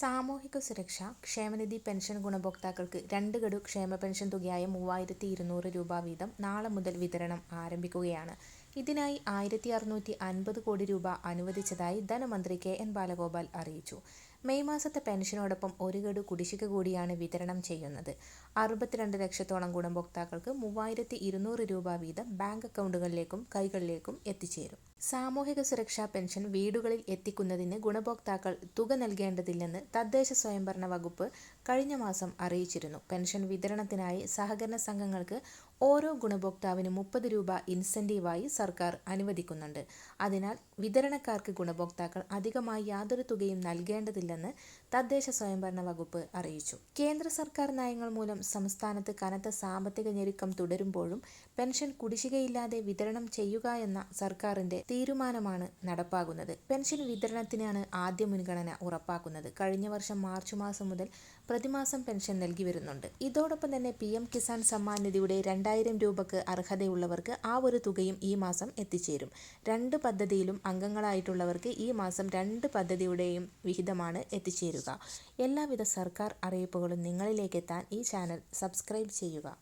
സാമൂഹിക സുരക്ഷ ക്ഷേമനിധി പെൻഷൻ ഗുണഭോക്താക്കൾക്ക് രണ്ട് ഗഡു ക്ഷേമ പെൻഷൻ തുകയായ മൂവായിരത്തി ഇരുന്നൂറ് രൂപ വീതം നാളെ മുതൽ വിതരണം ആരംഭിക്കുകയാണ്. ഇതിനായി ആയിരത്തി അറുന്നൂറ്റി അൻപത് കോടി രൂപ അനുവദിച്ചതായി ധനമന്ത്രി കെ എൻ ബാലഗോപാൽ അറിയിച്ചു. മെയ് മാസത്തെ പെൻഷനോടൊപ്പം ഒരു ഗഡു കുടിശ്ശിക കൂടിയാണ് വിതരണം ചെയ്യുന്നത്. അറുപത്തിരണ്ട് ലക്ഷത്തോളം ഗുണഭോക്താക്കൾക്ക് മൂവായിരത്തി ഇരുന്നൂറ് രൂപ വീതം ബാങ്ക് അക്കൗണ്ടുകളിലേക്കും കൈകളിലേക്കും എത്തിച്ചേരും. സാമൂഹിക സുരക്ഷാ പെൻഷൻ വീടുകളിൽ എത്തിക്കുന്നതിന് ഗുണഭോക്താക്കൾ തുക നൽകേണ്ടതില്ലെന്ന് തദ്ദേശ സ്വയംഭരണ വകുപ്പ് കഴിഞ്ഞ മാസം അറിയിച്ചിരുന്നു. പെൻഷൻ വിതരണത്തിനായി സഹകരണ സംഘങ്ങൾക്ക് ഓരോ ഗുണഭോക്താവിനും മുപ്പത് രൂപ ഇൻസെന്റീവായി സർക്കാർ അനുവദിക്കുന്നുണ്ട്. അതിനാൽ വിതരണക്കാർക്ക് ഗുണഭോക്താക്കൾ അധികമായി യാതൊരു തുകയും നൽകേണ്ടതില്ലെന്ന് തദ്ദേശ സ്വയംഭരണ വകുപ്പ് അറിയിച്ചു. കേന്ദ്ര സർക്കാർ നയങ്ങൾ മൂലം സംസ്ഥാനത്ത് കനത്ത സാമ്പത്തിക ഞെരുക്കം തുടരുമ്പോഴും പെൻഷൻ കുടിശ്ശികയില്ലാതെ വിതരണം ചെയ്യുക എന്ന സർക്കാരിന്റെ തീരുമാനമാണ് നടപ്പാകുന്നത് പെൻഷൻ വിതരണത്തിനാണ് ആദ്യ മുൻഗണന ഉറപ്പാക്കുന്നത്. കഴിഞ്ഞ വർഷം മാർച്ച് മാസം മുതൽ പ്രതിമാസം പെൻഷൻ നൽകി വരുന്നുണ്ട്. ഇതോടൊപ്പം തന്നെ പി കിസാൻ സമ്മാൻ നിധിയുടെ രണ്ടായിരം രൂപക്ക് അർഹതയുള്ളവർക്ക് ആ ഒരു തുകയും ഈ മാസം എത്തിച്ചേരും. രണ്ട് പദ്ധതിയിലും അംഗങ്ങളായിട്ടുള്ളവർക്ക് ഈ മാസം രണ്ട് പദ്ധതിയുടെയും വിഹിതമാണ് എത്തിച്ചേരുക. എല്ലാവിധ സർക്കാർ അറിയിപ്പുകളും നിങ്ങളിലേക്ക് എത്താൻ ഈ ചാനൽ സബ്സ്ക്രൈബ് ചെയ്യുക.